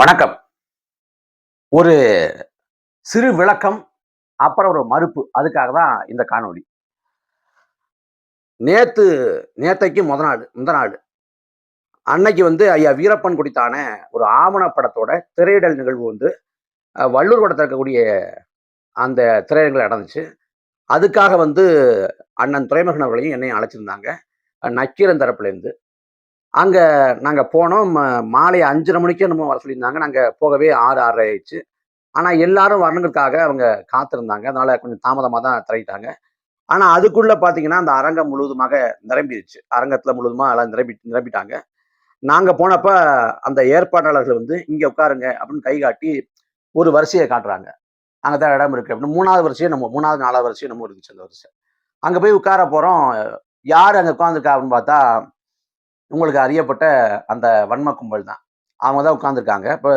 வணக்கம். ஒரு சிறு விளக்கம் அப்புறம் ஒரு மறுப்பு. அதுக்காக தான் இந்த காணொளி. நேத்து நேத்தைக்கு முத நாள் முந்த நாள். அன்னைக்கு வந்து ஐயா வீரப்பன் குடித்தான ஒரு ஆவணப்படத்தோட திரையிடல் நிகழ்வு வந்து வள்ளூர் படத்தில் இருக்கக்கூடிய அந்த திரையரங்கில் நடந்துச்சு. அதுக்காக வந்து அண்ணன் துறைமுகன் அவர்களையும் என்னையும் அழைச்சிருந்தாங்க. நக்கீரன் தரப்புலேருந்து. அங்கே நாங்கள் போனோம். மாலை அஞ்சரை மணிக்கே நம்ம வர சொல்லியிருந்தாங்க. நாங்கள் போகவே ஆறு ஆறரை ஆயிடுச்சு. ஆனால் எல்லாரும் வரணுங்கிறதுக்காக அவங்க காத்திருந்தாங்க. அதனால் கொஞ்சம் தாமதமாக தான் திரையிட்டாங்க. ஆனால் அதுக்குள்ளே பார்த்தீங்கன்னா அந்த அரங்கம் முழுவதுமாக நிரம்பிடுச்சு. அரங்கத்தில் முழுவதுமாக எல்லாம் நிரம்பி நிரம்பிட்டாங்க. நாங்கள் போனப்ப அந்த ஏற்பாட்டாளர்கள் வந்து இங்கே உட்காருங்க அப்படின்னு கை காட்டி ஒரு வரிசையை காட்டுறாங்க. அங்கே தான் இடம் இருக்குது அப்படின்னு. மூணாவது வரிசையும் நம்ம மூணாவது நாலாவது வரிசையும் நம்ம இருந்துச்சு அந்த வரிசை. அங்கே போய் உட்கார போகிறோம் யார் அங்கே உட்காந்துருக்கா அப்படின்னு பார்த்தா உங்களுக்கு அறியப்பட்ட அந்த வன்ம கும்பல் தான். அவங்க தான் உட்காந்துருக்காங்க இப்போ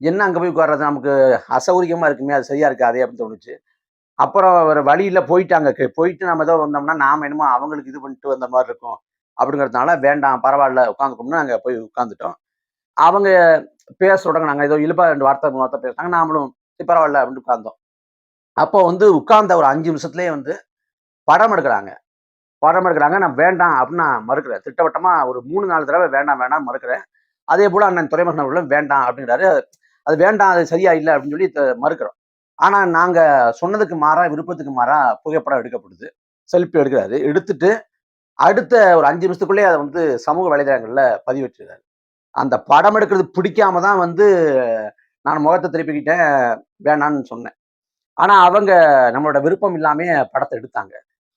என்ன அங்கே போய் உட்கார்றது? நமக்கு அசௌகரியமாக இருக்குமே அது சரியா இருக்காது அப்படின்னு தோணுச்சு. அப்புறம் வேறு வழியில் போயிட்டாங்க. போயிட்டு நம்ம ஏதோ வந்தோம்னா நாம் என்னமோ அவங்களுக்கு இது பண்ணிட்டு வந்த மாதிரி இருக்கும். அப்படிங்கிறதுனால வேண்டாம் பரவாயில்ல உட்காந்துக்கோம்னு நாங்கள் போய் உட்காந்துட்டோம் அவங்க பேச தொடங்கினாங்க. நாங்கள் ஏதோ இழுப்பா ரெண்டு வார்த்தை மூணு வார்த்தை பேசினாங்க. நாமளும் பரவாயில்ல அப்படின்னு உட்காந்தோம் அப்போ வந்து உட்கார்ந்த ஒரு அஞ்சு நிமிஷத்துலேயே வந்து படம் எடுக்கிறாங்க. படம் எடுக்கிறாங்க நான் வேண்டாம் அப்படின்னு நான் மறுக்கிறேன். திட்டவட்டமாக ஒரு மூணு நாலு தடவை வேண்டாம் வேண்டாம் மறுக்கிறேன். அதே போல் அண்ணன் துறைமுகன் அவர்களும் வேண்டாம் அப்படிங்கிறாரு. அது வேண்டாம் அது சரியா இல்லை அப்படின்னு சொல்லி மறுக்கிறோம். ஆனால் நாங்கள் சொன்னதுக்கு மாறா விருப்பத்துக்கு மாறா புகைப்படம் எடுக்கப்படுது. செல்ஃபி எடுக்கிறாரு. எடுத்துட்டு அடுத்த ஒரு அஞ்சு நிமிஷத்துக்குள்ளே அதை வந்து சமூக வலைதளங்களில் பதிவிட்டுருக்காரு அந்த படம் எடுக்கிறது பிடிக்காம தான் வந்து நான் முகத்தை திருப்பிக்கிட்டேன் வேணான்னு சொன்னேன். ஆனால் அவங்க நம்மளோட விருப்பம் இல்லாமல் படத்தை எடுத்தாங்க.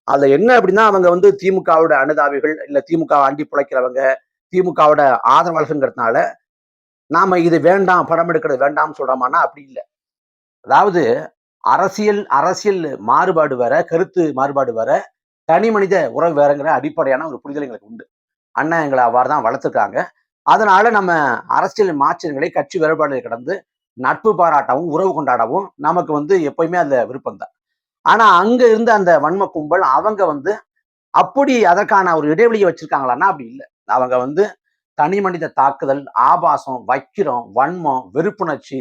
அதுல என்ன அப்படின்னா அவங்க வந்து திமுகவோட அனுதாபிகள் இல்ல திமுக அண்டி பிழைக்கிறவங்க திமுகவோட ஆதரவாளர்கள்ங்கிறதுனால நாம இது வேண்டாம் படம் எடுக்கிறது வேண்டாம்னு சொல்றோமானா அப்படி இல்லை. அதாவது அரசியல் அரசியல் மாறுபாடு வேற கருத்து மாறுபாடு வேற தனி மனித உறவு வேறங்கிற அடிப்படையான ஒரு புரிதல் எங்களுக்கு உண்டு. அண்ணன் எங்களை அவ்வாறு தான் வளர்த்துருக்காங்க. அதனால நம்ம அரசியல் மாற்றங்களை கட்சி வேறுபாடுகளை கடந்து நட்பு பாராட்டவும் உறவு கொண்டாடவும் நமக்கு வந்து எப்பயுமே அதுல விருப்பம் தான் ஆனா அங்க இருந்த அந்த வன்ம கும்பல் அவங்க வந்து அப்படி அதற்கான ஒரு இடைவெளியை வச்சிருக்காங்களான்னா அப்படி இல்லை. அவங்க வந்து தனி மனித தாக்குதல் ஆபாசம் வக்கிரம் வன்மம் வெறுப்புணர்ச்சி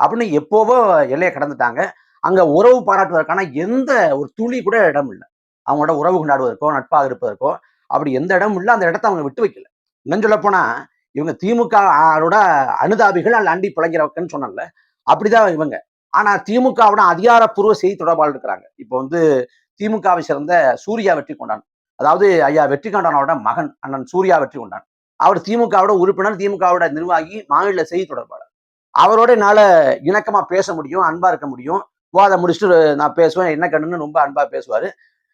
அப்படின்னு எப்போவோ எல்லையை கடந்துட்டாங்க. அங்க உறவு பாராட்டுவதற்கான எந்த ஒரு துளி கூட இடம் இல்லை. அவங்களோட உறவு கொண்டாடுவதற்கோ நட்பாக இருப்பதற்கோ அப்படி எந்த இடமும் இல்லை. அந்த இடத்த அவங்க விட்டு வைக்கல. இன்னும் சொல்ல போனா இவங்க திமுக அனுதாபிகள் அல்ல அண்டி பிழைக்கிறவங்கன்னு சொன்னல அப்படிதான் இவங்க. ஆனா திமுகவோட அதிகாரப்பூர்வ செய்தி தொடர்பாளர் இருக்கிறாங்க. இப்போ வந்து திமுகவை சேர்ந்த சூர்யா வெற்றி கொண்டான். அதாவது ஐயா வெற்றி கொண்டானோட மகன் அண்ணன் சூர்யா வெற்றி கொண்டான். அவர் திமுகவோட உறுப்பினர் திமுகவோட நிர்வாகி மாநில செய்தி தொடர்பாளர். அவரோட என்னால் இணக்கமா பேச முடியும் அன்பா இருக்க முடியும். விவாதம் முடிச்சுட்டு நான் பேசுவேன் என்ன கண்ணுன்னு ரொம்ப அன்பா பேசுவாரு.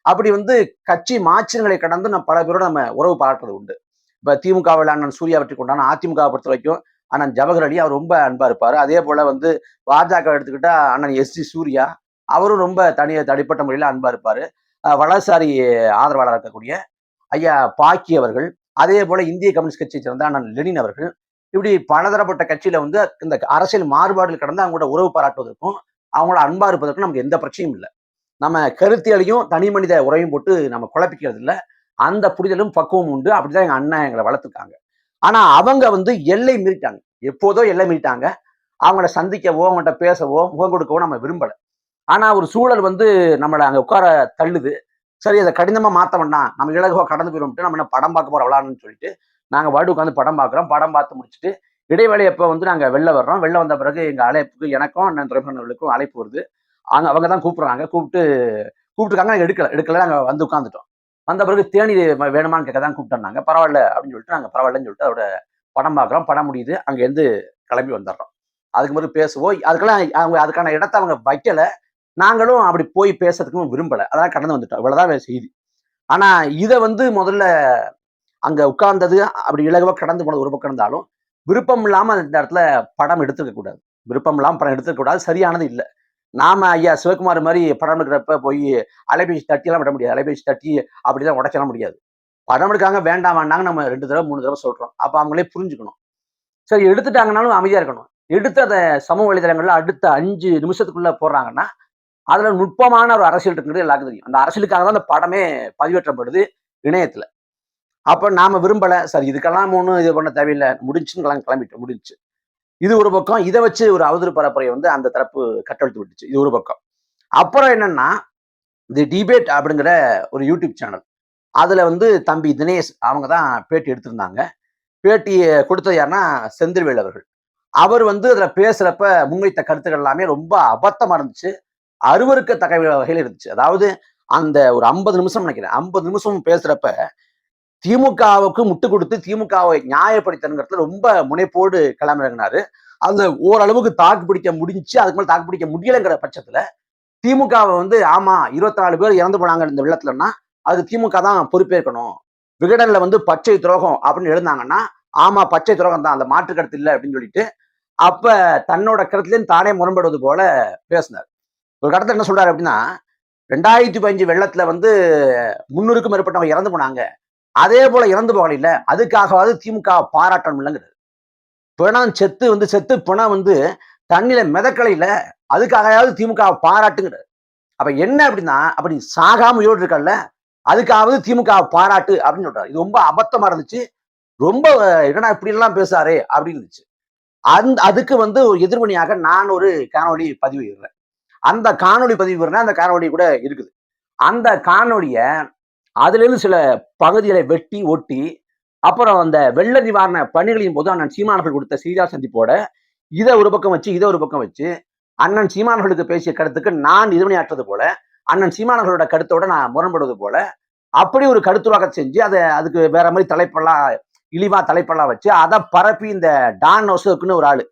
அப்படி வந்து கட்சி மாற்றங்களை கடந்து நம்ம பல பேரோட நம்ம உறவு பாராட்டுறது உண்டு. இப்போ திமுகவில் அண்ணன் சூர்யா வெற்றி கொண்டான் அதிமுக பொறுத்த வரைக்கும் அண்ணன் ஜவஹர் அலி அவர் ரொம்ப அன்பா இருப்பாரு. அதே போல வந்து பாஜக எடுத்துக்கிட்டா அண்ணன் எஸ் ஜி சூர்யா அவரும் ரொம்ப தனிய தனிப்பட்ட முறையில் அன்பா இருப்பாரு. வலசாரி வலதுசாரி ஆதரவாளராக இருக்கக்கூடிய ஐயா பாக்கி அவர்கள் அதே போல இந்திய கம்யூனிஸ்ட் கட்சியை சேர்ந்த அண்ணன் லெனின் அவர்கள் இப்படி பலதரப்பட்ட கட்சியில வந்து இந்த அரசியல் மாறுபாடுகள் கடந்து அவங்களோட உறவு பாராட்டுவதற்கும் அவங்களோட அன்பா இருப்பதற்கும் நமக்கு எந்த பிரச்சனையும் இல்லை. நம்ம கருத்தியலையும் தனி மனித உரையும் போட்டு நம்ம குழப்பிக்கிறது இல்லை அந்த புரிதலும் பக்குவம் உண்டு. அப்படிதான் எங்க அண்ணன் எங்களை வளர்த்துருக்காங்க. ஆனா அவங்க வந்து எல்லை மீறிட்டாங்க. எப்போதோ எல்லை மீறிட்டாங்க. அவங்கள சந்திக்கவோ அவங்கள்ட்ட பேசவோ முகம் கொடுக்கவோ நம்ம விரும்பல. ஆனா ஒரு சூழல் வந்து நம்மளை அங்க உட்கார தள்ளுது. சரி அதை கடினமா மாத்த வேண்டாம். நம்ம இலகுவா கடந்து போயிடும்ட்டு நம்ம என்ன படம் பார்க்க போறோம் விளாட்னு சொல்லிட்டு நாங்க வாடு உட்காந்து படம் பார்க்குறோம். படம் பார்த்து முடிச்சுட்டு இடைவேளை எப்போ வந்து நாங்கள் வெளில வர்றோம். வெளில வந்த பிறகு எங்கள் அழைப்புக்கு எனக்கும் அண்ணன் துறைமுகர்களுக்கும் அழைப்பு வருது. அவங்க அவங்க தான் கூப்பிட்றாங்க. கூப்பிட்டு கூப்பிட்டுருக்காங்க. எடுக்கல. எடுக்கல. நாங்கள் வந்து உட்காந்துட்டோம் வந்த பிறகு தேனி வேணுமான்னு கேட்க தான் கூப்பிட்டாங்க பரவாயில்ல அப்படின்னு சொல்லிட்டு நாங்கள் பரவாயில்லன்னு சொல்லிட்டு அதோட படம் பார்க்குறோம். படம் முடியுது. அங்கேருந்து கிளம்பி வந்துடுறோம். அதுக்கு பிறகு பேசுவோம். அதுக்கெல்லாம் அவங்க அதுக்கான இடத்த அவங்க வைக்கலை. நாங்களும் அப்படி போய் பேசுறதுக்கும் விரும்பலை. அதான் கடந்து வந்துட்டோம். இவ்வளோதான் செய்தி. ஆனா இதை வந்து முதல்ல அங்க உட்கார்ந்தது அப்படி இலகுவாக கடந்து போனது ஒரு பக்கம் இருந்தாலும் விருப்பம் இல்லாமல் இந்த இடத்துல படம் எடுத்துக்க கூடாது விருப்பம் இல்லாமல் படம் எடுத்துக்க கூடாது சரியானது இல்லை. நாம ஐயா சிவகுமார் மாதிரி படம் எடுக்கிறப்ப போய் அலைபேசி தட்டியெல்லாம் விட முடியாது. அலைபேசி தட்டி அப்படிதான் உடச்சலாம் முடியாது. படம் எடுக்காங்க வேண்டாம் வேண்டாங்க நம்ம ரெண்டு தடவை மூணு தடவை சொல்றோம். அப்போ அவங்களே புரிஞ்சுக்கணும். சரி எடுத்துட்டாங்கனாலும் அமைதியா இருக்கணும். எடுத்து அதை சமூக வலைதளங்களில் அடுத்த அஞ்சு நிமிஷத்துக்குள்ள போடுறாங்கன்னா அதுல நுட்பமான ஒரு அரசியல் இருக்குங்கிறது எல்லாருக்கும் தெரியும். அந்த அரசியலுக்காக தான் அந்த படமே பதிவேற்றப்படுது இணையத்துல. அப்போ நாம விரும்பலை. சரி இதுக்கெல்லாம் ஒன்றும் இது பண்ண தேவையில்லை. முடிஞ்சுன்னு கிளம்பிட்டு முடிஞ்சு இது ஒரு பக்கம் இதை வச்சு ஒரு அவதூறு பரப்புரையை வந்து அந்த தரப்பு கட்டெழுத்து விட்டுச்சு. இது ஒரு பக்கம். அப்புறம் என்னன்னா தி டிபேட் அப்படிங்கிற ஒரு யூடியூப் சேனல். அதுல வந்து தம்பி தினேஷ் அவங்க தான் பேட்டி எடுத்திருந்தாங்க. பேட்டியை கொடுத்தது யாருன்னா செந்தில்வேல் அவர்கள். அவர் வந்து அதுல பேசுறப்ப முன்வைத்த கருத்துக்கள் எல்லாமே ரொம்ப அபத்தமாக இருந்துச்சு. அருவருக்கத்தக்க வகையில் இருந்துச்சு. அதாவது அந்த ஒரு ஐம்பது நிமிஷம் நினைக்கிறேன். ஐம்பது நிமிஷம் பேசுறப்ப திமுகவுக்கு முட்டு கொடுத்து திமுகவை நியாயப்படுத்தணுங்கிறதுல ரொம்ப முனைப்போடு கிளம்பிறங்கினாரு அந்த ஓரளவுக்கு தாக்கு பிடிக்க முடிஞ்சு அதுக்கு மேல தாக்கு பிடிக்க முடியலைங்கிற பட்சத்துல திமுகவை வந்து ஆமா இருபத்தி நாலு பேர் இறந்து போனாங்க இந்த வெள்ளத்துலன்னா அது திமுக தான் பொறுப்பேற்கணும். விகடன்ல வந்து பச்சை துரோகம் அப்படின்னு எழுந்தாங்கன்னா ஆமா பச்சை துரோகம் தான் அந்த மாற்று கருத்து இல்லை அப்படின்னு சொல்லிட்டு அப்ப தன்னோட கருத்துலேயும் தானே முரண்படுவது போல பேசினார். ஒரு கடத்துல என்ன சொல்றாரு அப்படின்னா ரெண்டாயிரத்தி பதினஞ்சு வெள்ளத்துல வந்து முன்னூறுக்கும் மேற்பட்டவங்க இறந்து போனாங்க. அதே போல இறந்து போகல இல்ல அதுக்காகவாவது திமுக பாராட்டணும் இல்லைங்கிறது. பிணம் செத்து வந்து செத்து பிணம் வந்து தண்ணியில மிதக்கலையில அதுக்காகவாவது திமுக பாராட்டுங்கிறது. அப்ப என்ன அப்படின்னா அப்படி சாகாம உயிரோடு இருக்கல்ல அதுக்காவது திமுக பாராட்டு அப்படின்னு சொல்றாரு. இது ரொம்ப அபத்தமா இருந்துச்சு. ரொம்ப என்னடா இப்படி எல்லாம் பேசாரே அப்படின்னு இருந்துச்சு. அந்த அதுக்கு வந்து ஒரு எதிர்மணியாக நான் ஒரு காணொலி பதிவு இடுறேன் அந்த காணொலி பதிவு அந்த காணொலி கூட இருக்குது. அந்த காணொளிய அதுல இருந்து சில பகுதிகளை வெட்டி ஒட்டி அப்புறம் அந்த வெள்ள நிவாரண பணிகளின் போது அண்ணன் சீமானர்கள் கொடுத்த செய்தியாளர் சந்திப்போட இதை ஒரு பக்கம் வச்சு இதை ஒரு பக்கம் வச்சு அண்ணன் சீமானர்களுக்கு பேசிய கருத்துக்கு நான் எதிர்மணியாற்றது போல அண்ணன் சீமானர்களோட கருத்தோட நான் முரண்படுவது போல அப்படி ஒரு கருத்துருவாக்க செஞ்சு அதை அதுக்கு வேற மாதிரி தலைப்பெல்லாம் இழிவா தலைப்பெல்லாம் வச்சு அதை பரப்பி இந்த டான் ஒசோக்குன்னு ஒரு ஆளு.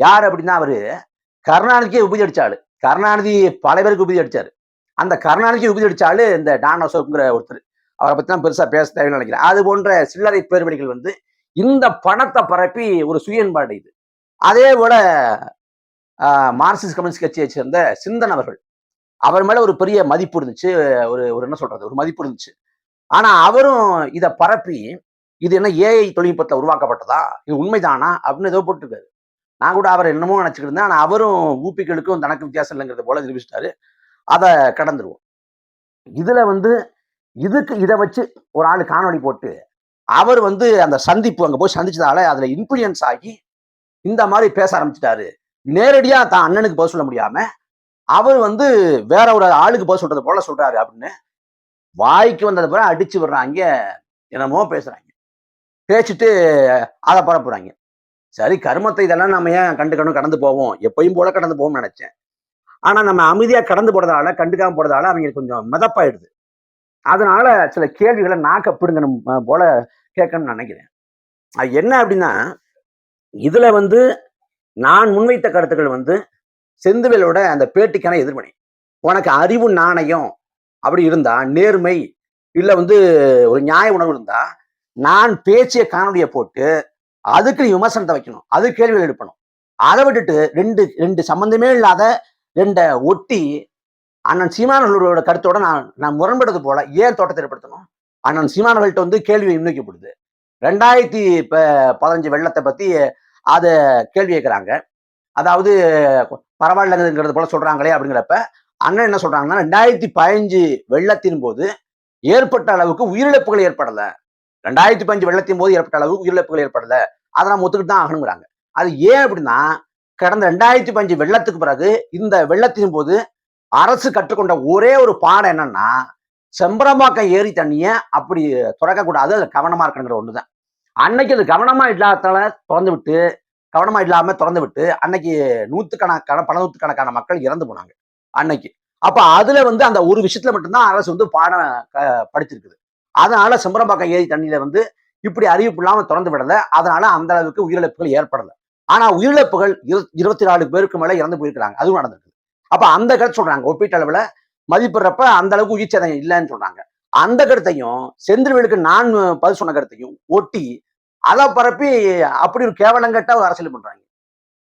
யார் அப்படின்னா அவரு கருணாநிதிக்கே உபதி அடிச்ச ஆளு. கருணாநிதி பல பேருக்கு உபதி அடிச்சாரு. அந்த கருணாநிதி உபதி இந்த டான் அசோக்குங்கிற ஒருத்தர் அவரை பத்தி தான் பெருசா பேச தேவைன்னு நினைக்கிறேன். அது போன்ற சில்லறை பேர்வடிகள் வந்து இந்த பணத்தை பரப்பி ஒரு சுயன்பாடு இது. அதே போல மார்க்சிஸ்ட் கம்யூனிஸ்ட் கட்சியை சேர்ந்த சிந்தன் அவர்கள் அவர் மேல ஒரு பெரிய மதிப்பு இருந்துச்சு. ஒரு ஒரு என்ன சொல்றது? ஒரு மதிப்பு இருந்துச்சு. ஆனா அவரும் இதை பரப்பி இது என்ன ஏஐ தொழில்நுட்பத்தில் உருவாக்கப்பட்டதா? இது உண்மைதானா? அப்படின்னு ஏதோ போட்டிருக்காரு. நான் கூட அவர் என்னமோ நினச்சிக்கிட்டு இருந்தேன். ஆனா அவரும் ஊப்பிகளுக்கும் தனக்கு வித்தியாசம் இல்லைங்கிறத போல நிரூபிச்சிட்டாரு. அதை கடந்துருவோம். இதுல வந்து இதுக்கு இதை வச்சு ஒரு ஆள் காணொலி போட்டு அவர் வந்து அந்த சந்திப்பு அங்க போய் சந்திச்சதால அதுல இன்ஃப்ளூயன்ஸ் ஆகி இந்த மாதிரி பேச ஆரம்பிச்சிட்டாரு. நேரடியாக தான் அண்ணனுக்கு பதில் சொல்ல முடியாம அவர் வந்து வேற ஒரு ஆளுக்கு பதில் சொல்றது போல சொல்றாரு அப்படின்னு வாய்க்கு வந்தது பிறகு அடிச்சு விடுறாங்க என்னமோ பேசுறாங்க. பேசிட்டு அதை பரப்புறாங்க. சரி கருமத்தை இதெல்லாம் நம்ம ஏன் கண்டுக்கணும் கடந்து போவோம். எப்பயும் போல கடந்து போவோம்னு நினைச்சேன். ஆனா நம்ம அமைதியா கடந்து போறதால கண்டுக்காம போறதால அவங்களுக்கு கொஞ்சம் மிதப்பாயிடுது. அதனால சில கேள்விகளை நாக்க பிடுங்கணும் போல கேட்கணும்னு நினைக்கிறேன். அது என்ன அப்படின்னா இதுல வந்து நான் முன்வைத்த கருத்துக்கள் வந்து செந்துவேலோட அந்த பேட்டிக்கான எதிர்மனை உனக்கு அறிவு நாணயம் அப்படி இருந்தா நேர்மை இல்ல வந்து ஒரு நியாய உணர்வு இருந்தா நான் பேச்சிய காணொலியை போட்டு அதுக்கு விமர்சனத்தை வைக்கணும். அது கேள்விகள் எடுப்பணும் அதை விட்டுட்டு ரெண்டு ரெண்டு சம்பந்தமே இல்லாத ரெண்டை ஒட்டி அண்ணன் சீமானவர்களோட கருத்தோட நான் நான் முரண்படுறது போல ஏன் தோட்டத்தை ஏற்படுத்தணும்? அண்ணன் சீமானவர்கள்ட்ட வந்து கேள்வி முன்வைக்கப்படுது ரெண்டாயிரத்தி பதினஞ்சு வெள்ளத்தை பத்தி அதை கேள்வி கேட்குறாங்க. அதாவது பரவாயில்லைங்கிறது போல சொல்றாங்களே அப்படிங்கிறப்ப அண்ணன் என்ன சொல்றாங்கன்னா ரெண்டாயிரத்தி பதினஞ்சு வெள்ளத்தின் போது ஏற்பட்ட அளவுக்கு உயிரிழப்புகள் ஏற்படலை. ரெண்டாயிரத்தி பதினஞ்சு வெள்ளத்தின் போது ஏற்பட்ட அளவுக்கு உயிரிழப்புகள் ஏற்படலை. அதை நம்ம ஒத்துக்கிட்டு தான் ஆகணுங்கிறாங்க. அது ஏன் அப்படின்னா கடந்த ரெண்டாயிரத்தி பஞ்சு வெள்ளத்துக்கு பிறகு இந்த வெள்ளத்தின் போது அரசு கற்றுக்கொண்ட ஒரே ஒரு பாடம் என்னன்னா செம்பரம்பாக்கம் ஏரி தண்ணியை அப்படி திறக்கக்கூடாது அது கவனமா இருக்கணுங்கிற ஒண்ணுதான். அன்னைக்கு அது கவனமா இல்லாதால திறந்து விட்டு கவனமா இல்லாம திறந்து விட்டு அன்னைக்கு நூற்றுக்கணக்கான பல நூற்றுக்கணக்கான மக்கள் இறந்து போனாங்க அன்னைக்கு. அப்போ அதுல வந்து அந்த ஒரு விஷயத்துல மட்டும்தான் அரசு வந்து பாடம் படிச்சிருக்குது. அதனால செம்பரம்பாக்கம் ஏரி தண்ணியில வந்து இப்படி அறிவிப்பு இல்லாமல் திறந்து விடல. அதனால அந்த அளவுக்கு உயிரிழப்புகள் ஏற்படலை. ஆனா உயிரிழப்புகள் இருபத்தி நாலு பேருக்கு மேல இறந்து போயிருக்கிறாங்க. அதுவும் நடந்திருக்கு. அப்ப அந்த கருத்து சொல்றாங்க. ஒப்பீட்டளவுல மதிப்பிடுறப்ப அந்த அளவுக்கு உயிர்ச்சேதம் இல்லைன்னு சொல்றாங்க. அந்த கருத்தையும் செந்தில்வேலுக்கு நான் பதில் சொன்ன கருத்தையும் ஒட்டி அதை பரப்பி அப்படி ஒரு கேவலங்கட்ட அரசியல் பண்றாங்க.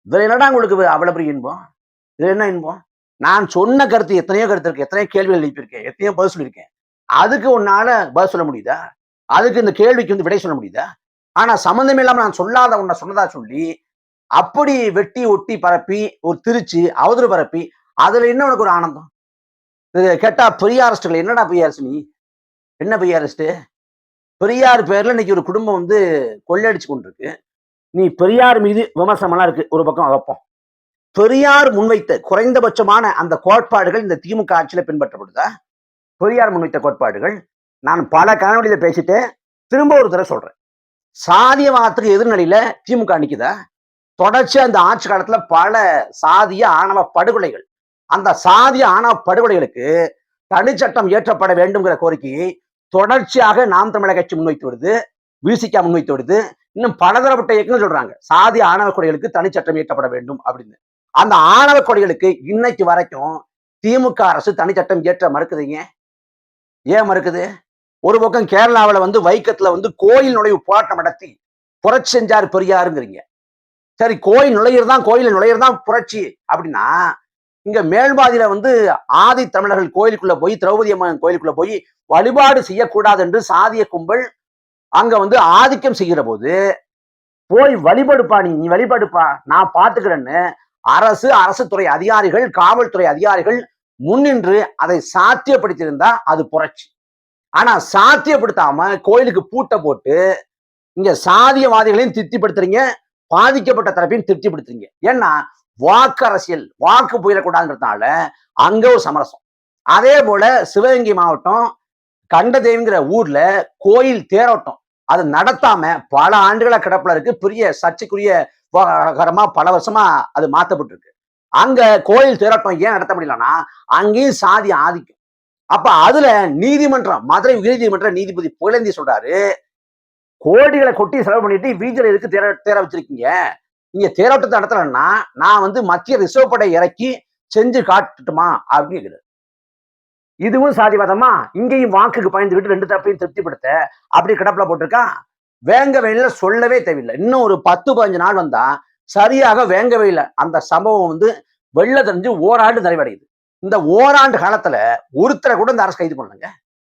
இதுல என்னடா உங்களுக்கு அவ்வளவு பெரிய இன்பம்? இதுல என்ன இன்பம்? நான் சொன்ன கருத்து எத்தனையோ கருத்து இருக்கு. எத்தனையோ கேள்விகள் எழுப்பியிருக்கேன். எத்தனையோ பதில் சொல்லியிருக்கேன். அதுக்கு உன்னால பதில் சொல்ல முடியுதா? அதுக்கு இந்த கேள்விக்கு வந்து விடை சொல்ல முடியுதா? ஆனா சம்மந்தமே இல்லாம நான் சொல்லாத உன்னை சொன்னதா சொல்லி அப்படி வெட்டி ஒட்டி பரப்பி ஒரு திருச்சி அவதூறு பரப்பி அதுல என்ன உனக்கு ஒரு ஆனந்தம்? இது கேட்டா பெரிய என்னடா பெரிய நீ? என்ன பெரிய பெரியார் பேர்ல இன்னைக்கு ஒரு குடும்பம் வந்து கொள்ளையடிச்சு கொண்டிருக்கு. நீ பெரியார் மீது விமர்சனம்லாம் இருக்கு ஒரு பக்கம் வைப்போம். பெரியார் முன்வைத்த குறைந்தபட்சமான அந்த கோட்பாடுகள் இந்த திமுக ஆட்சியில பின்பற்றப்படுதா? பெரியார் முன்வைத்த கோட்பாடுகள் நான் பல கனவழியில பேசிட்டு திரும்ப ஒரு தடவை சொல்றேன். சாதியவாதத்துக்கு எதிர்நிலையில திமுக நிக்குதா? தொடர்ச்சி அந்த ஆட்சி காலத்துல பல சாதிய ஆணவ படுகொலைகள். அந்த சாதிய ஆணவ படுகொலைகளுக்கு தனிச்சட்டம் இயற்றப்பட வேண்டும்ங்கிற கோரிக்கையை தொடர்ச்சியாக நாம் தமிழக கட்சி முன்வைத்து வருது விசிகா முன்வைத்து வருது இன்னும் பலதரப்பட்ட இயக்கம் சொல்றாங்க. சாதி ஆணவ கொடைகளுக்கு தனிச்சட்டம் இயற்றப்பட வேண்டும் அப்படின்னு. அந்த ஆணவ கொடைகளுக்கு இன்னைக்கு வரைக்கும் திமுக அரசு தனிச்சட்டம் இயற்ற மறுக்குதுங்க ஏன் மறுக்குது? ஒரு பக்கம் கேரளாவில் வந்து வைக்கத்துல வந்து கோயில் நுழைவு போராட்டம் நடத்தி புரட்சி செஞ்சார் பெரியாருங்கிறீங்க. சரி கோயில் நுழையிறது தான் கோயில் நுழையிறது தான் புரட்சி. அப்படின்னா இங்க மேல்பாதியில வந்து ஆதி தமிழர்கள் கோயிலுக்குள்ள போய் திரௌபதி அம்மன் கோயிலுக்குள்ள போய் வழிபாடு செய்யக்கூடாது என்று சாதிய கும்பல் அங்க வந்து ஆதிக்கம் செய்கிற போது போய் வழிபடுப்பா நீ நீ வழிபடுப்பா நான் பாத்துக்கிறேன்னு அரசு அரசு துறை அதிகாரிகள் காவல்துறை அதிகாரிகள் முன்னின்று அதை சாத்தியப்படுத்தியிருந்தா அது புரட்சி. ஆனா சாத்தியப்படுத்தாம கோயிலுக்கு பூட்டை போட்டு இங்க சாதியவாதிகளையும் திருப்திப்படுத்துறீங்க பாதிக்கப்பட்ட தரப்பையும் திருப்திப்படுத்துறீங்க. ஏன்னா வாக்கு அரசியல் வாக்கு போயிடக்கூடாதுன்றதுனால அங்க ஒரு சமரசம். அதே போல சிவகங்கை மாவட்டம் கண்டதேவிங்கிற ஊர்ல கோயில் தேரோட்டம். அது நடத்தாம பல ஆண்டுகளா கிடப்புல இருக்கு. பெரிய சர்ச்சைக்குரிய விவகாரமா பல வருஷமா அது மாத்தப்பட்டிருக்கு. அங்க கோயில் தேரோட்டம் ஏன் நடத்த முடியலன்னா அங்கேயும் சாதி ஆதிக்கம். அப்ப அதுல நீதிமன்றம் மதுரை உயர்நீதிமன்ற நீதிபதி புகழேந்தி சொல்றாரு கோடிகளை கொட்டி செலவு பண்ணிட்டு வீதியில எதுக்கு தேர தேர வச்சிருக்கீங்க? நீங்க தேரோட்டத்தை நடத்தலன்னா நான் வந்து மத்திய ரிசர்வ் படை இறக்கி செஞ்சு காட்டுட்டுமா? அப்படின்னு இதுவும் சாதிவாதமா? இங்கேயும் வாக்குக்கு பயந்துகிட்டு ரெண்டு தரப்பையும் திருப்திப்படுத்த அப்படி கிடப்புல போட்டிருக்கான் வேங்க வெயில சொல்லவே தேவையில்லை. இன்னும் ஒரு பத்து பதினஞ்சு நாள் வந்தா சரியாக வேங்க வெயில அந்த சம்பவம் வந்து வெள்ள தெரிஞ்சு ஓராண்டு நிறைவடையுது. இந்த ஓராண்டு காலத்துல ஒருத்தரை கூட இந்த அரசு கைது பண்ணலங்க.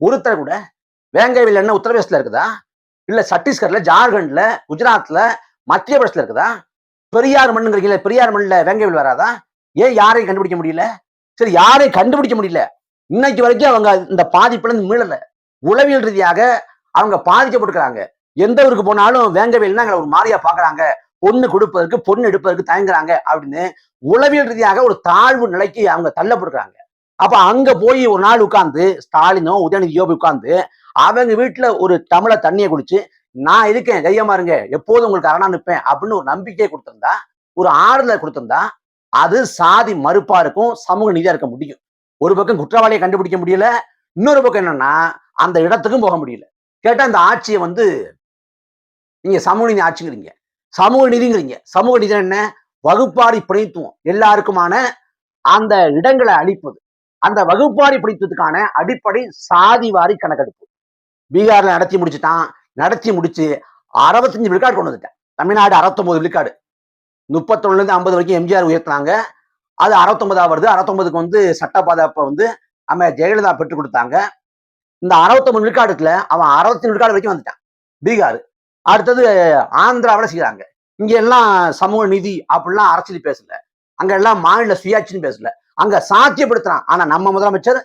ஒருத்தரை கூட. வேங்க வெயில் என்ன உத்தரப்பிரதேசத்துல இருக்குதா? இல்ல சத்தீஸ்கர்ல ஜார்க்கண்ட்ல குஜராத்ல மத்திய பிரதேசத்துல இருக்குதா? பெரியார் மண்ணுங்கிறீங்களா பெரியார் மண்ணுல வேங்க வராதா? ஏன் யாரையும் கண்டுபிடிக்க முடியல? சரி யாரையும் கண்டுபிடிக்க முடியல. இன்னைக்கு வரைக்கும் அவங்க இந்த பாதிப்புல இருந்து மீளல. உளவியல் ரீதியாக அவங்க பாதிக்கப்பட்டிருக்கிறாங்க. எந்த ஊருக்கு போனாலும் வேங்கவேல்னா எங்களை ஒரு மாதிரியா பாக்குறாங்க. பொண்ணு கொடுப்பதற்கு பொண்ணு எடுப்பதற்கு தயங்குறாங்க அப்படின்னு உளவியல் ரீதியாக ஒரு தாழ்வு நிலைக்கு அவங்க தள்ளப்படுறாங்க அப்ப அங்க போய் ஒரு நாள் உட்கார்ந்து ஸ்டாலினோ உதயநிதியோ போய் உட்கார்ந்து அவங்க வீட்டுல ஒரு தமிழ தண்ணியை குடிச்சு நான் இருக்கேன் தைரியமா இருங்க எப்போதும் உங்களுக்கு அரணா நிற்பேன் அப்படின்னு ஒரு நம்பிக்கையை கொடுத்திருந்தா ஒரு ஆறுதலை கொடுத்திருந்தா அது சாதி மறுப்பா இருக்கும் சமூக நீதியா இருக்க முடியும். ஒரு பக்கம் குற்றவாளியை கண்டுபிடிக்க முடியல இன்னொரு பக்கம் என்னன்னா அந்த இடத்துக்கும் போக முடியல. கேட்டா அந்த ஆட்சியை வந்து நீங்க சமூக நீதி ஆட்சிங்கிறீங்க. சமூக நீதிங்கிறீங்க. சமூக நீதி என்ன? வகுப்பாரி பிணைத்துவம். எல்லாருக்குமான அந்த இடங்களை அளிப்பது அந்த வகுப்பாரி பிடித்ததுக்கான அடிப்படை சாதிவாரி கணக்கெடுப்பு. பீகார்ல நடத்தி முடிச்சுட்டான். நடத்தி முடிச்சு அறுபத்தஞ்சு விழுக்காடு கொண்டு வந்துட்டேன். தமிழ்நாடு அறுபத்தொன்பது விழுக்காடு. முப்பத்தொன்னுலேருந்து ஐம்பது வரைக்கும் எம்ஜிஆர் உயர்த்தினாங்க. அது அறுபத்தொன்பதா வருது. அறுபத்தொன்பதுக்கு வந்து சட்ட பாதுகாப்பை வந்து நம்ம ஜெயலலிதா பெற்றுக் கொடுத்தாங்க. இந்த அறுபத்தொன்பது விழுக்காடுல அவன் அறுபத்தி விழுக்காடு வரைக்கும் வந்துட்டான். பீகார். அடுத்தது ஆந்திராவில் செய்யறாங்க இங்க எல்லாம் சமூக நிதி அப்படிலாம் அரசியல் பேசல. அங்க எல்லாம் மாநில சுயாட்சின்னு பேசல. அங்க சாத்தியப்படுத்துறான். ஆனா நம்ம முதலமைச்சர்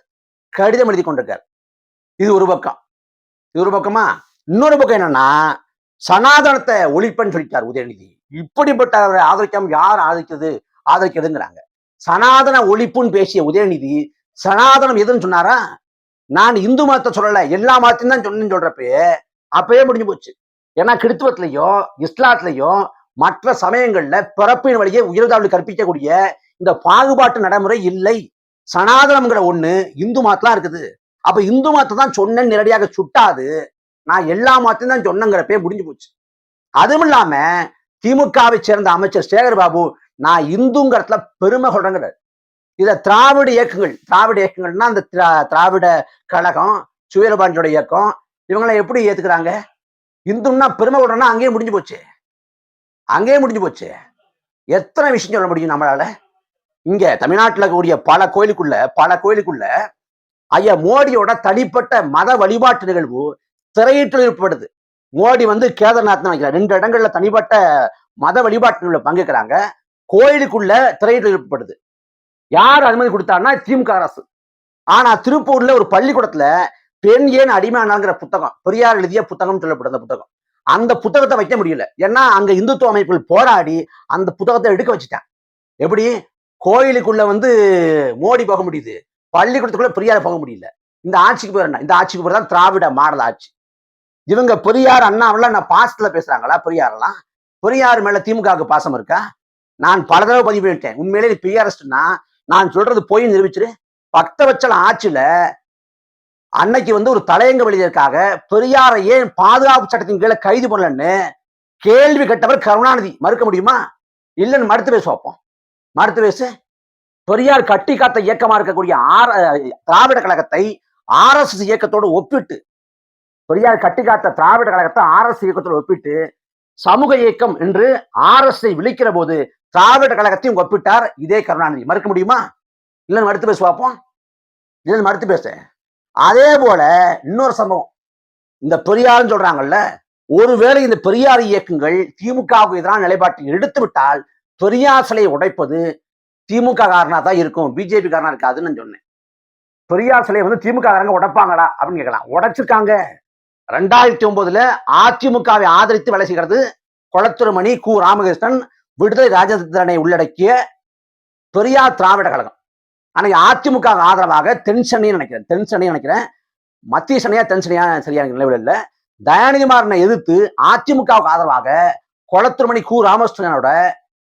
கடிதம் எழுதி கொண்டிருக்கார். இது ஒரு பக்கம். இது ஒரு பக்கமா இன்னொரு பக்கம் என்னன்னா சனாதனத்தை ஒழிப்பன்னு சொல்லிட்டார் உதயநிதி. இப்படிப்பட்டவரை ஆதரிக்காம யார் ஆதரிக்கிறது? ஆதரிக்கிறதுங்கிறாங்க. சனாதன ஒழிப்புன்னு பேசிய உதயநிதி சனாதனம் எதுன்னு சொன்னாரா? நான் இந்து மதத்தை சொல்லல எல்லா மதத்தையும் தான் சொன்னேன்னு சொல்றப்பயே அப்பயே முடிஞ்சு போச்சு. ஏன்னா கிறித்துவத்திலையும் இஸ்லாத்திலையோ மற்ற சமயங்கள்ல பிறப்பின் வழியே உயர்தாழ்வு கற்பிக்கக்கூடிய இந்த பாகுபாட்டு நடைமுறை இல்லை. சனாதனம்ங்கிற ஒண்ணு இந்து மதத்தான் இருக்குது. அப்ப இந்து மதத்தை தான் சொன்னேன் நேரடியாக சுட்டாது. நான் எல்லா மதத்தையும் தான் சொன்னங்கிறப்பே முடிஞ்சு போச்சு. அதுவும் இல்லாம திமுகவை சேர்ந்த அமைச்சர் சேகர் பாபு நான் இந்துங்கிறதுல பெருமை கொள்றேங்கிறார் இத திராவிட இயக்கங்கள் திராவிட இயக்கங்கள்னா அந்த திரா- திராவிட கழகம் சுயரபாண்டியோட இயக்கம் இவங்களை எப்படி ஏத்துக்கிறாங்க? இந்துன்னா பெருமை கொள்றேன்னா அங்கேயே முடிஞ்சு போச்சு. அங்கேயே முடிஞ்சு போச்சு. எத்தனை விஷயம் சொல்ல முடியும் நம்மளால? இங்க தமிழ்நாட்டுல கூடிய பல கோயிலுக்குள்ள பல கோயிலுக்குள்ள ஐயா மோடியோட தனிப்பட்ட மத வழிபாட்டு நிகழ்வு திரையிட்டு மோடி வந்து கேதார்நாத் நினைக்கிறார். ரெண்டு இடங்கள்ல தனிப்பட்ட மத வழிபாட்டு நிகழ்வு பங்குக்கிறாங்க கோயிலுக்குள்ள திரையிட்டு யார் அனுமதி கொடுத்தாருன்னா திமுக அரசு. ஆனா திருப்பூர்ல ஒரு பள்ளிக்கூடத்துல பெண் ஏன் அடிமையானாங்கிற புத்தகம் பெரியார் எழுதிய புத்தகம் சொல்லப்படுற அந்த புத்தகம். அந்த புத்தகத்தை வைக்க முடியல. ஏன்னா அங்க இந்துத்துவ அமைப்புகள் போராடி அந்த புத்தகத்தை எடுக்க வச்சுட்டான் எப்படி? கோயிலுக்குள்ள வந்து மோடி போக முடியுது. பள்ளிக்கூடத்துக்குள்ள பெரியார் போக முடியல. இந்த ஆட்சிக்கு பேர் என்ன? இந்த ஆட்சிக்கு பேர் தான் திராவிட மாடல் ஆட்சி. இவங்க பெரியார் அண்ணாவெல்லாம் நான் பாசத்துல பேசுறாங்களா? பெரியாரெல்லாம்? பெரியார் மேல திமுகவுக்கு பாசம் இருக்கா? நான் பல தடவை பதிவு பண்ணிட்டேன். உண்மையிலே நீ பெரியாரிஸ்ட்னா நான் சொல்றது போய் நிரூபிச்சிரு. பக்தவச்சல ஆட்சியில அன்னைக்கு வந்து ஒரு தலையங்க வெளியதற்காக பெரியாரை ஏன் பாதுகாப்பு சட்டத்தின் கீழே கைது பண்ணலன்னு கேள்வி கேட்டவர் கருணாநிதி. மறுக்க முடியுமா? இல்லைன்னு மறுத்து பேச வைப்போம் மறுத்து பேசு. பெரியார் கட்டி காத்த இயக்கமா இருக்கக்கூடிய ஆர் திராவிட கழகத்தை ஆர்எஸ்எஸ் இயக்கத்தோடு ஒப்பிட்டு பெரியார் கட்டி காத்த திராவிட கழகத்தை ஆர்எஸ் இயக்கத்தோடு ஒப்பிட்டு சமூக இயக்கம் என்று ஆர்எஸ் விழிக்கிற போது திராவிட கழகத்தையும் ஒப்பிட்டார் இதே கருணாநிதி. மறுக்க முடியுமா? இல்லைன்னு மறுத்து பேச பார்ப்போம் இல்லைன்னு மறுத்து பேச. அதே போல இன்னொரு சம்பவம். இந்த பெரியார்னு சொல்றாங்கல்ல ஒருவேளை இந்த பெரியார் இயக்கங்கள் திமுகவுக்கு எதிரான நிலைப்பாட்டை எடுத்து விட்டால் பெரியார் சிலையை உடைப்பது திமுக காரனா தான் இருக்கும். பிஜேபி காரனா இருக்காதுன்னு நான் சொன்னேன். பெரியார் சிலையை வந்து திமுக காரங்க உடைப்பாங்களா அப்படின்னு கேட்கலாம். உடைச்சிருக்காங்க. ரெண்டாயிரத்தி ஒன்பதுல அதிமுகவை ஆதரித்து வேலை செய்கிறது குளத்துருமணி கு. ராமகிருஷ்ணன் விடுதலை ராஜதந்திரனை உள்ளடக்கிய பெரியார் திராவிட கழகம். அன்னைக்கு அதிமுக ஆதரவாக தென்சென்னை நினைக்கிறேன். தென்சென்னை நினைக்கிறேன். மத்திய சென்னையா தென்சென்னையா சரியான நிலவில் இல்லை. தயாநிதிமாறனை எதிர்த்து அதிமுகவுக்கு ஆதரவாக குளத்துருமணி கு. ராமகிருஷ்ணனோட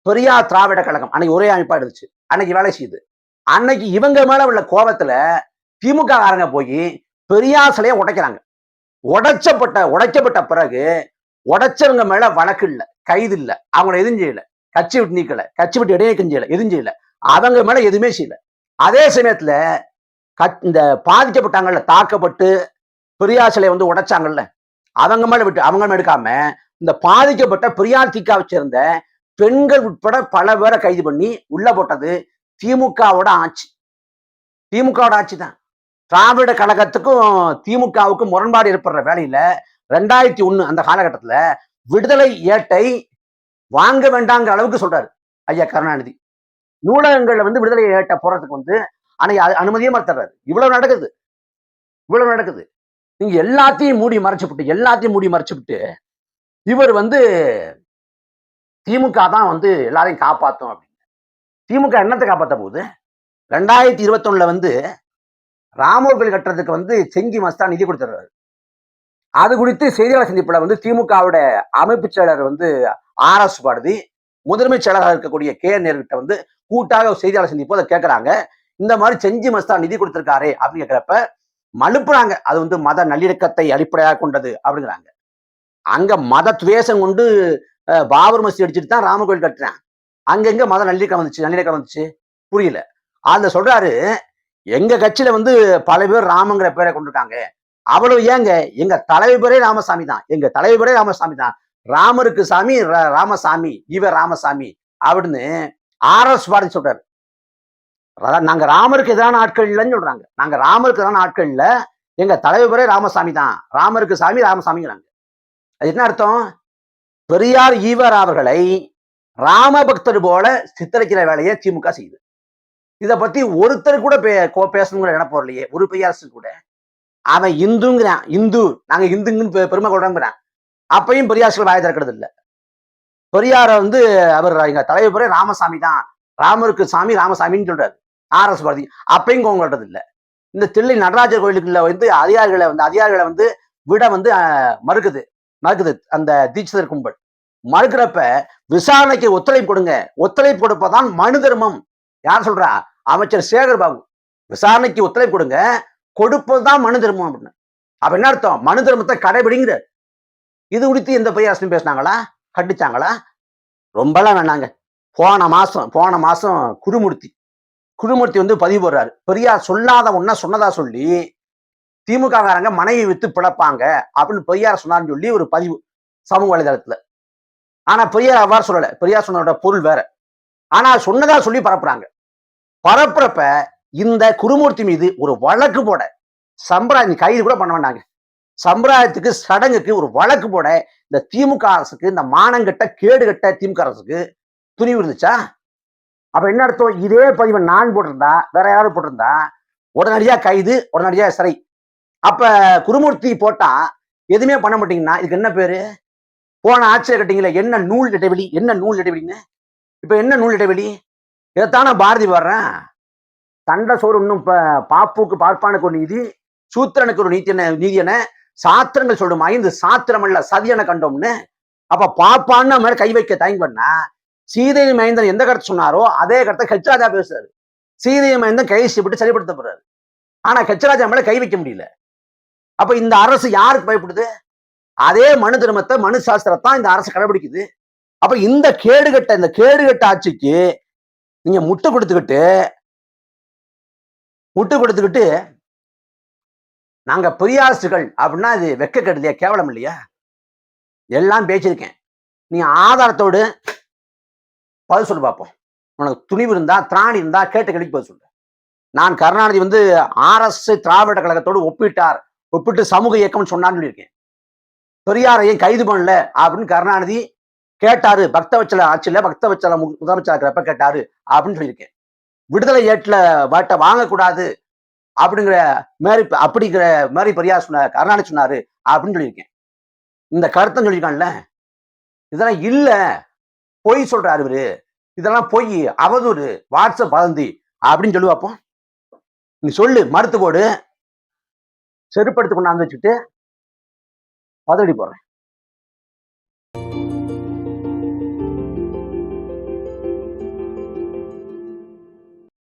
பெரியார் திராவிட கழகம். அன்னைக்கு ஒரே அமைப்பா இருந்துச்சு. அன்னைக்கு வேலை செய்யுது அன்னைக்கு இவங்க மேல உள்ள கோபத்துல திமுக காரங்க போய் பெரியார் சிலையை உடைக்கிறாங்க. உடைச்சப்பட்ட உடைக்கப்பட்ட பிறகு உடைச்சவங்க மேல வழக்கு இல்ல கைது இல்ல. அவங்கள எதுவும் செய்யல. கட்சி விட்டு நீக்கல. கட்சி விட்டு இடைநீக்கம் செய்யல. எதுவும் செய்யல. அவங்க மேல எதுவுமே செய்யல. அதே சமயத்துல கட்- இந்த பாதிக்கப்பட்டாங்கல்ல தாக்கப்பட்டு பெரியார் சிலையை வந்து உடைச்சாங்கல்ல. அவங்க மேல விட்டு அவங்க மேல எடுக்காம இந்த பாதிக்கப்பட்ட பெரியார் திக்கா சேர்ந்த பெண்கள் உட்பட பல பேரை கைது பண்ணி உள்ள போட்டது திமுகவோட ஆட்சி. திமுகவோட ஆட்சி தான். திராவிட கழகத்துக்கும் திமுகவுக்கும் முரண்பாடு ஏற்படுற வேலையில ரெண்டாயிரத்தி ஒண்ணு அந்த காலகட்டத்துல விடுதலை ஏட்டை வாங்க வேண்டாங்கிற அளவுக்கு சொல்றாரு ஐயா கருணாநிதி. நூலகங்கள்ல வந்து விடுதலை ஏட்டை போறதுக்கு வந்து அன்னைக்கு அனுமதியே மறுத்துறாரு. இவ்வளவு நடக்குது. இவ்வளவு நடக்குது. நீங்க எல்லாத்தையும் மூடி மறைச்சுவிட்டு எல்லாத்தையும் மூடி மறைச்சுவிட்டு இவர் வந்து திமுக தான் வந்து எல்லாரையும் காப்பாத்தும் அப்படின்னு. திமுக என்னத்தை காப்பாற்ற போகுது? ரெண்டாயிரத்தி இருபத்தொன்னுல வந்து ராமர் கோயில் கட்டுறதுக்கு வந்து செங்கி மஸ்தா நிதி கொடுத்துருவாரு அது குறித்து செய்தியாளர் சந்திப்புல வந்து திமுகவோட அமைப்பு செயலர் வந்து ஆர் எஸ் பாரதி முதன்மை செயலராக இருக்கக்கூடிய கே நேர்கிட்ட வந்து கூட்டாக செய்தியாளர் சந்திப்பு அதை கேட்குறாங்க இந்த மாதிரி செஞ்சி மஸ்தா நிதி கொடுத்திருக்காரே அப்படின்னு கேட்குறப்ப மழுப்புறாங்க அது வந்து மத நல்லிணக்கத்தை அடிப்படையாக கொண்டது அப்படிங்கிறாங்க. அங்க மத துவேஷம் கொண்டு பாபர் மசி அடிச்சுட்டு தான் ராமகோயில் கட்டுறேன். அங்கங்க மத நல்லிணக்கம் வந்துச்சு? நல்லிணக்கம் வந்துச்சு? புரியல. அதுல சொல்றாரு எங்க கட்சியில வந்து பல பேர் ராமங்கிற பேரை கொண்டிருக்காங்க. அவ்வளவு ஏங்க? எங்க தலைவரே ராமசாமி தான். எங்க தலைவரே ராமசாமி தான். ராமருக்கு சாமி ரா- ராமசாமி இவர் ராமசாமி அப்படின்னு ஆர் எஸ் பாரதி சொல்றாரு. நாங்க ராமருக்கு எதிரான ஆட்கள் இல்லைன்னு சொல்றாங்க. நாங்க ராமருக்கு எதிரான ஆட்கள் இல்ல. எங்க தலைவரே ராமசாமி தான். ராமருக்கு சாமி ராமசாமிங்கிறாங்க. அது என்ன அர்த்தம்? பெரியார் ஈவர் அவர்களை ராமபக்தர் போல சித்தரிக்கிற வேலையை திமுக செய்யுது. இத பத்தி ஒருத்தர் கூட பே கோ- பேசணுங்கிற நினைப்போம் இல்லையே. ஒரு பெரியாரசு கூட. அவன் இந்துங்கிறான் இந்து. நாங்க இந்துங்கன்னு பெ- பெருமை கொள்றோங்கிறான் அப்பயும் பெரியாசுகள் வாய திறக்கிறது இல்ல. பெரியார வந்து அவர் எங்க தலைவர் ராமசாமி தான். ராமருக்கு சாமி ராமசாமின்னு சொல்றாரு. R S Bharathi. அப்பயும் கோவம் இல்லை. இந்த தில்லை நடராஜர் கோயிலுக்குள்ள வந்து அதிகாரிகளை வந்து அதிகாரிகளை வந்து விட வந்து மறுக்குது. மறுக்குது அந்த தீட்சிதர் கும்பல். மறுக்கிறப்ப விசாரணைக்கு ஒத்துழைப்பு கொடுங்க. ஒத்துழைப்பு கொடுப்பதான் மனு தர்மம். யார் சொல்றா? அமைச்சர் சேகர் பாபு விசாரணைக்கு ஒத்துழைப்பு கொடுங்க. கொடுப்பதுதான் மனு தர்மம் அப்படின்னு. அப்ப என்ன அர்த்தம்? மனு தர்மத்தை கடைபிடிங்கிற இது குறித்து எந்த பையாசனும் பேசினாங்களா? கண்டிச்சாங்களா? ரொம்பலாம் வேணாங்க. போன மாசம் போன மாசம் குருமூர்த்தி. குருமூர்த்தி வந்து பதிவு போடுறாரு. பெரியார் சொல்லாத ஒன்னா சொன்னதா சொல்லி திமுக காரங்க மனைவி வித்து பிழப்பாங்க அப்படின்னு பெரியார் சொன்னார்னு சொல்லி ஒரு பதிவு சமூக வலைதளத்துல. ஆனா பெரியார் அவ்வாறு சொல்லல. பெரியார் சொன்னோட பொருள் வேற. ஆனா சொன்னதா சொல்லி பரப்புறாங்க. பரப்புறப்ப இந்த குருமூர்த்தி மீது ஒரு வழக்கு போட சம்பிரதாயம் கைது கூட பண்ண வேண்டாங்க. சம்பிரதாயத்துக்கு சடங்குக்கு ஒரு வழக்கு போட இந்த திமுக அரசுக்கு இந்த மானங்கட்ட கேடுகட்ட திமுக அரசுக்கு துணிவு இருந்துச்சா? அப்ப என்ன அர்த்தம்? இதே பதிவை நான் போட்டிருந்தா வேற யாரும் போட்டிருந்தா உடனடியா கைது உடனடியா சிறை. அப்ப குருமூர்த்தி போட்டா எதுவுமே பண்ண மாட்டீங்கன்னா இதுக்கு என்ன பேரு? போன ஆட்சியர் கட்டிங்களா என்ன நூல் இடைவெளி? என்ன நூல் இடைவெளின்னு? இப்ப என்ன நூல் இடைவெளி? இதைத்தான பாரதி வர்றேன் தண்ட சோறு இன்னும் பாப்புக்கு பார்ப்பானுக்கு ஒரு நீதி சூத்திரனுக்கு ஒரு நீதி நீதி என சாத்திரங்கள் சொல்லும் ஐந்து சாத்திரம் அல்ல சதியனை கண்டோம்னு. அப்ப பாப்பான்னு மேல கை வைக்க தயங்கி பண்ணா சீதை மைந்தன் எந்த கருத்து சொன்னாரோ அதே கருத்தை கச்சராஜா பேசுறாரு. சீதை மைந்தன் கை விட்டு சரிப்படுத்த போறாரு. ஆனா கச்சராஜா மேல கை வைக்க முடியல. அப்ப இந்த அரசு யாருக்கு பயப்படுது அதே மனு தர்மத்தை மனு சாஸ்திரத்தான் இந்த அரசு கடைபிடிக்குது. அப்ப இந்த கேடுகட்ட இந்த கேடுகட்ட ஆட்சிக்கு நீங்க முட்டு கொடுத்துக்கிட்டு முட்டு கொடுத்துக்கிட்டு நாங்க பெரியாசுகள் அப்படின்னா இது வெக்க கெடுதியா கேவலம் இல்லையா? எல்லாம் பேசியிருக்கேன். நீ ஆதாரத்தோடு பதில் சொல்லு பார்ப்போம் உனக்கு துணிவு இருந்தா திராணி இருந்தா கேட்ட கேள்விக்கு பதில் சொல்லு. நான் கருணாநிதி வந்து ஆர்எஸ் திராவிட கழகத்தோடு ஒப்பிட்டார். ஒப்பிட்டு சமூக இயக்கம்னு சொன்னான்னு சொல்லியிருக்கேன். பெரியாரையும் கைது பண்ணல அப்படின்னு கருணாநிதி கேட்டாரு. பக்தவச்சல ஆட்சியில பக்தவச்சல முதலமைச்சர் இருக்கிறப்ப கேட்டாரு அப்படின்னு சொல்லியிருக்கேன். விடுதலை ஏட்டில் வாட்டை வாங்கக்கூடாது அப்படிங்கிற மேரி அப்படிங்கிற மேரி பெரியார் சொன்னார் கருணாநிதி சொன்னாரு அப்படின்னு சொல்லியிருக்கேன். இந்த கருத்தம் சொல்லியிருக்கான்ல இதெல்லாம் இல்ல பொய் சொல்றாரு இவரு. இதெல்லாம் பொய் அவதூறு வாட்ஸ்அப் வதந்தி அப்படின்னு சொல்லுவாப்போம் நீ சொல்லு மறுத்து போடு. செருப்படுத்து கொண்டாந்து வச்சுட்டு பதடி போடுறேன்.